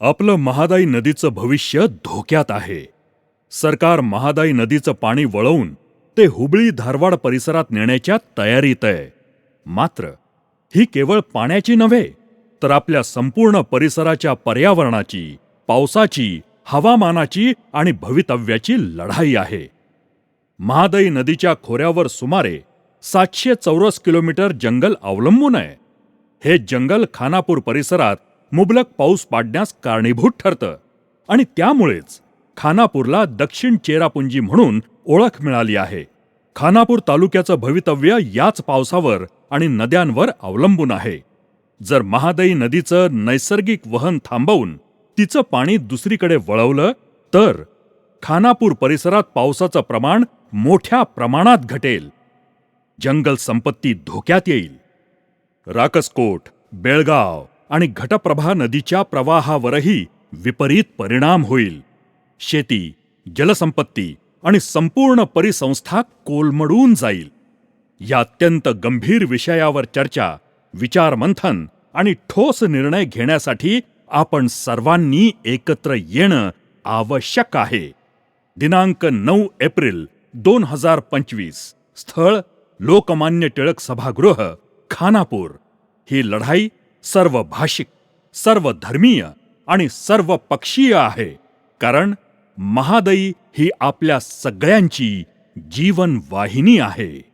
आपलं महादाई नदीचं भविष्य धोक्यात आहे. सरकार महादाई नदीचं पाणी वळवून ते हुबळी धारवाड परिसरात नेण्याच्या तयारीत आहे. मात्र ही केवळ पाण्याची नव्हे तर आपल्या संपूर्ण परिसराच्या पर्यावरणाची पावसाची हवामानाची आणि भवितव्याची लढाई आहे. महादाई नदीच्या खोऱ्यावर सुमारे सातशे चौरस किलोमीटर जंगल अवलंबून आहे. हे जंगल खानापूर परिसरात मुबलक पाऊस पाडण्यास कारणीभूत ठरतं. आणि त्यामुळेच खानापूरला दक्षिण चेरापुंजी म्हणून ओळख मिळाली आहे. खानापूर तालुक्याचं भवितव्य याच पावसावर आणि नद्यांवर अवलंबून आहे. जर महादई नदीचं नैसर्गिक वहन थांबवून तिचं पाणी दुसरीकडे वळवलं तर खानापूर परिसरात पावसाचं प्रमाण मोठ्या प्रमाणात घटेल. जंगल संपत्ती धोक्यात येईल. राकसकोट बेळगाव. आणि घटप्रभा नदीच्या प्रवाहावरही विपरीत परिणाम होईल. शेती जलसंपत्ती आणि संपूर्ण परिसंस्था कोलमडून जाईल. या अत्यंत गंभीर विषयावर चर्चा विचारमंथन आणि ठोस निर्णय घेण्यासाठी आपण सर्वांनी एकत्र येणं आवश्यक आहे. दिनांक नऊ एप्रिल दोन हजार पंचवीस स्थळ लोकमान्य टिळक सभागृह खानापूर. ही लढाई सर्व भाषिक सर्व धर्मीय आणि सर्व पक्षीय आहे. कारण महादई ही आपल्या सगळ्यांची जीवनवाहिनी आहे.